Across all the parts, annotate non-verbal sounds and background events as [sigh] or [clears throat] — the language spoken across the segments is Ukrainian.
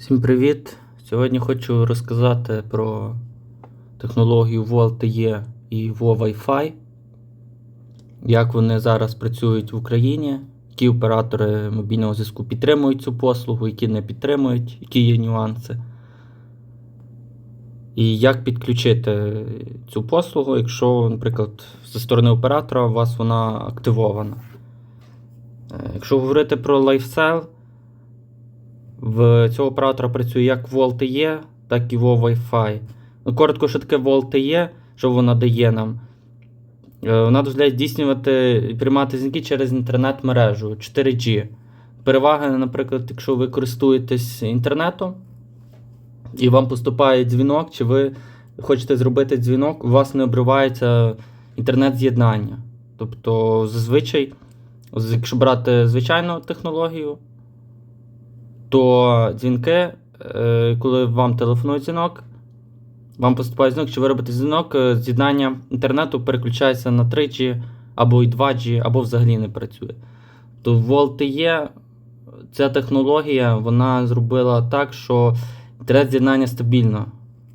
Всім привіт! Сьогодні хочу розказати про технологію VoLTE і VO Wi-Fi, як вони зараз працюють в Україні, які оператори мобільного зв'язку підтримують цю послугу, які не підтримують, які є нюанси. І як підключити цю послугу, якщо, наприклад, зі сторони оператора у вас вона активована. Е, Якщо говорити про LifeCell, в цього оператора працює як VoLTE, так і VO Wi-Fi. Ну, коротко, що таке VoLTE, що вона дає нам. Е, Вона дозволяє здійснювати і приймати дзвінки через інтернет-мережу 4G. Перевага, наприклад, якщо ви користуєтесь інтернетом і вам поступає дзвінок, чи ви хочете зробити дзвінок, у вас не обривається інтернет-з'єднання. Тобто, зазвичай, якщо брати звичайну технологію, то дзвінки, е, коли вам телефонують дзвінок, вам поступає дзвінок, чи ви робите дзвінок, е, з'єднання інтернету переключається на 3G або і 2G, або взагалі не працює. То VoLTE ця технологія вона зробила так, що інтернет-з'єднання стабільно.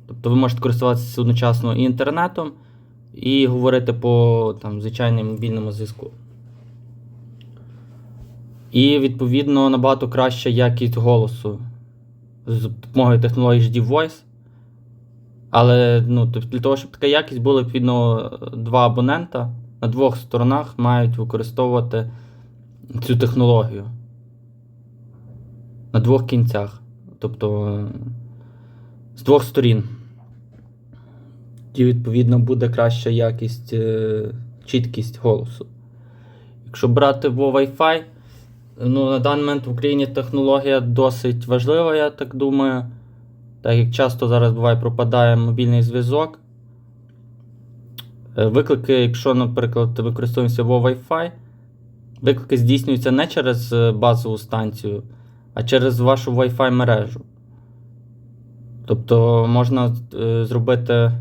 Тобто ви можете користуватися одночасно і інтернетом, і говорити по там, звичайному мобільному зв'язку. І, відповідно, набагато краща якість голосу з допомогою технології HD Voice. Але ну, для того, щоб така якість була, відповідно, два абонента на двох сторонах мають використовувати цю технологію. На двох кінцях. Тобто з двох сторін. І, відповідно, буде краща якість, е, чіткість голосу. Якщо брати во Wi-Fi, Ну, на даний момент в Україні технологія досить важлива, я так думаю. Так як часто зараз буває пропадає мобільний зв'язок. Е, Виклики, якщо, наприклад, ви користуємося во Wi-Fi, виклики здійснюються не через е, базову станцію, а через вашу Wi-Fi мережу. Тобто можна е, зробити,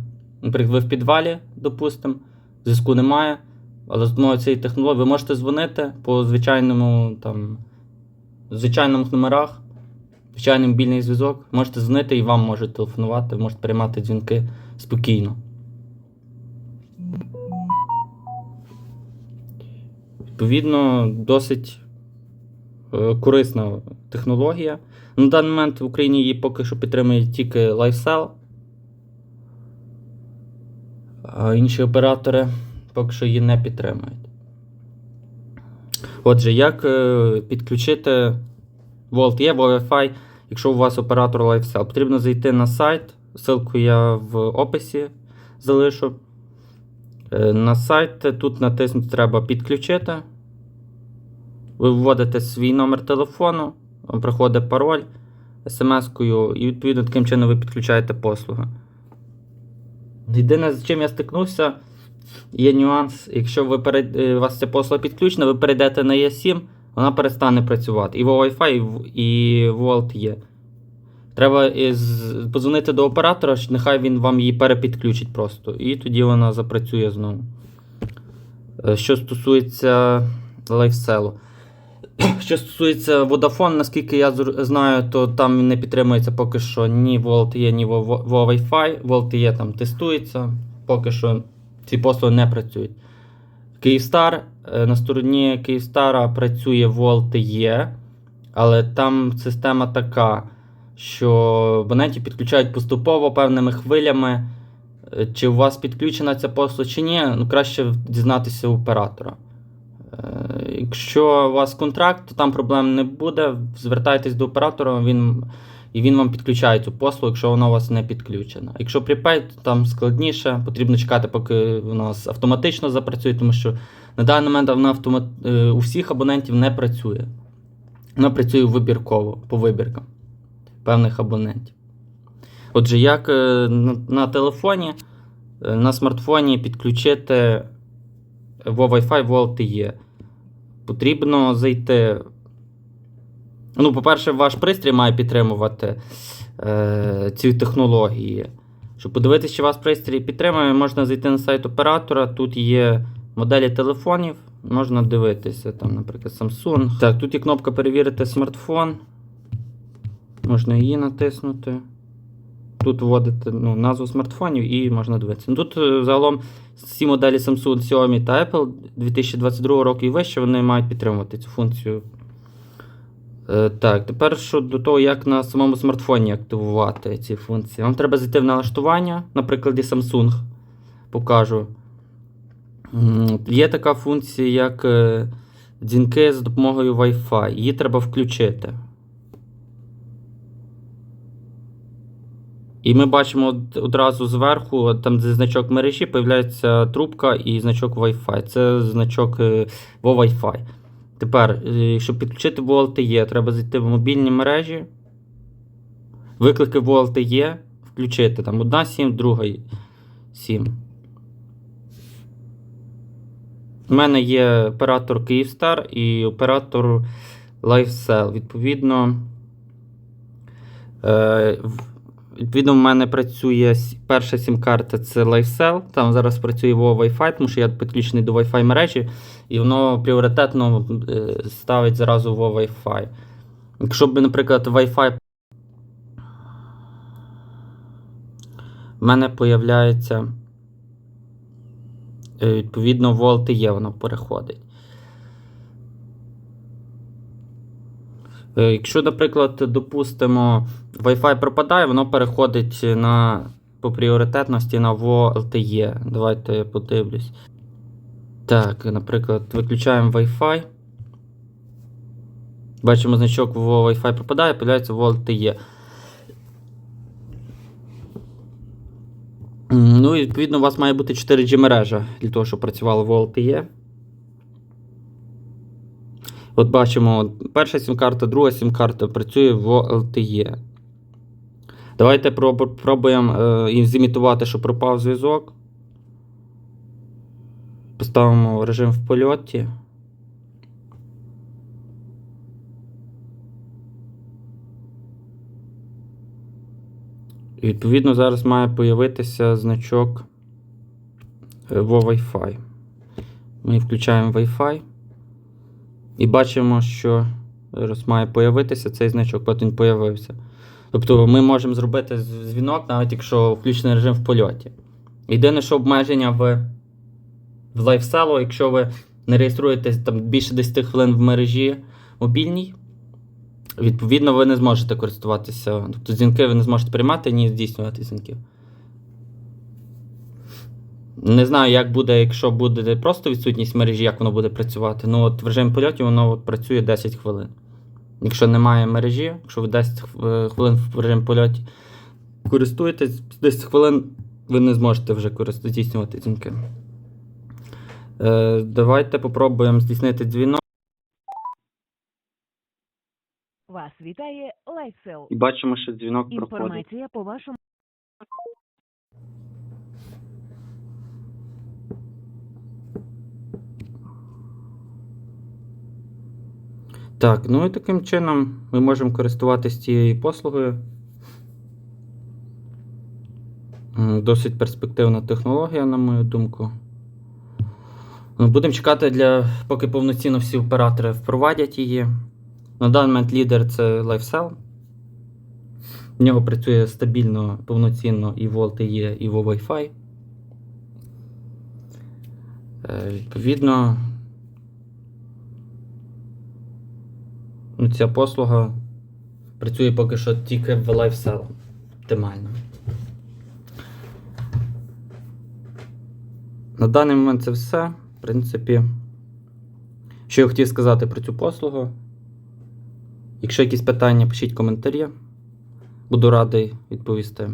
наприклад, ви в підвалі, допустимо, зв'язку немає. Але з допомогою цієї технології ви можете дзвонити по звичайному там, звичайних номерах, звичайний мобільний зв'язок. Можете дзвонити і вам можуть телефонувати, можете приймати дзвінки спокійно. Відповідно, досить е, корисна технологія. На даний момент в Україні її поки що підтримує тільки LifeCell. А інші оператори поки що її не підтримують. Отже, як е, підключити Volt є Wi-Fi, якщо у вас оператор LifeCell? Потрібно зайти на сайт, ссылку я в описі залишу. Е, на сайт тут натиснути треба підключити. Ви вводите свій номер телефону, вам приходить пароль смс-кою, і відповідно таким чином ви підключаєте послуги. Єдине, з чим я стикнувся, є нюанс. Якщо ви перед, е, у вас ця послуга підключена, ви перейдете на E7, вона перестане працювати. І в Wi-Fi, і Volt є. Треба із, подзвонити до оператора, нехай він вам її перепідключить просто. І тоді вона запрацює знову. Е, Що стосується LifeCell. [clears throat] Що стосується Vodafone, наскільки я знаю, то там не підтримується поки що ні VoLTE, ні Vo- Vo Wi-Fi. VoLTE там тестується, поки що ці послуги не працюють. Київстар, е, на стороні Київстара працює VoLTE, але там система така, що абонентів підключають поступово певними хвилями. Е, Чи у вас підключена ця послуга чи ні, ну краще дізнатися у оператора. Е, Якщо у вас контракт, то там проблем не буде. Звертайтесь до оператора, він, і він вам підключає цю послугу, якщо вона у вас не підключена. Якщо prepaid, то там складніше, потрібно чекати, поки нас автоматично запрацює, тому що на даний момент вона автомат... е, у всіх абонентів не працює. Вона працює вибірково, по вибіркам певних абонентів. Отже, як е, на, телефоні, е, на смартфоні підключити Wi-Fi VoLTE. Потрібно зайти. Ну, по-перше, ваш пристрій має підтримувати е, ці технології. Щоб подивитися, чи ваш пристрій підтримує, можна зайти на сайт оператора. Тут є моделі телефонів, можна дивитися, там, наприклад, Samsung. Так, тут є кнопка перевірити смартфон. Можна її натиснути. Тут вводити ну, назву смартфонів і можна дивитися. Ну, Тут е, загалом всі моделі Samsung, Xiaomi та Apple 2022 року і вище вони мають підтримувати цю функцію. Е, так, тепер щодо того, як на самому смартфоні активувати ці функції. Вам треба зайти в налаштування, на прикладі Samsung. Покажу. Є така функція, як е, дзвінки за допомогою Wi-Fi. Її треба включити. І ми бачимо одразу зверху, там де значок мережі, появляється трубка і значок Wi-Fi. Це значок е, во Wi-Fi. Тепер, е, щоб підключити в LTE, треба зайти в мобільні мережі, виклики в LTE, включити там одна сім, друга сім. У мене є оператор Kyivstar і оператор LifeCell. Відповідно, е, відповідно, в мене працює перша сім-карта це LifeCell. Там зараз працює Wi-Fi, тому що я підключений до Wi-Fi мережі, і воно пріоритетно е, ставить зразу во Wi-Fi. Якщо б, наприклад, Wi-Fi. В мене появляється. Е, Відповідно, в LTE воно переходить. Якщо, наприклад, допустимо, Wi-Fi пропадає, воно переходить на, по пріоритетності на ВО LTE. Давайте я подивлюсь. Так, наприклад, виключаємо Wi-Fi. Бачимо, значок Wi-Fi пропадає, появляється ВО LTE. М, Ну і відповідно у вас має бути 4G мережа для того, щоб працювало в LTE. От бачимо, перша сім-карта, друга сім-карта працює в LTE. Давайте проб- пробуємо е, зімітувати, що пропав зв'язок. Поставимо режим в польоті. І відповідно зараз має появитися значок е, во Wi-Fi. Ми включаємо Wi-Fi. І бачимо, що зараз має появитися цей значок, от він появився. Тобто ми можемо зробити дзвінок, навіть якщо включений режим в польоті. Єдине, що обмеження в, в лайфселу, якщо ви не реєструєтесь там більше 10 хвилин в мережі мобільній, відповідно, ви не зможете користуватися. Тобто дзвінки ви не зможете приймати, ні здійснювати дзвінків. Не знаю, як буде, якщо буде просто відсутність мережі, як воно буде працювати. Ну, от в режимі польоті воно от працює 10 хвилин. Якщо немає мережі, якщо ви 10 е, хвилин в режимі польоті користуєтесь, 10 хвилин ви не зможете вже корист- здійснювати дзвінки. Е, давайте попробуємо здійснити дзвінок. Вас вітає LifeSell. І бачимо, що дзвінок проходить. Інформація по вашому Так, ну і таким чином ми можемо користуватися цією послугою. Досить перспективна технологія, на мою думку. Будемо чекати, для, поки повноцінно всі оператори впровадять її. На даний момент лідер це LifeCell. В нього працює стабільно, повноцінно і LTE, і в Wi-Fi. Е, Відповідно, ну, ця послуга працює поки що тільки в LifeCell. Оптимально. На даний момент це все. В принципі, що я хотів сказати про цю послугу. Якщо якісь питання, пишіть коментарі. Буду радий відповісти.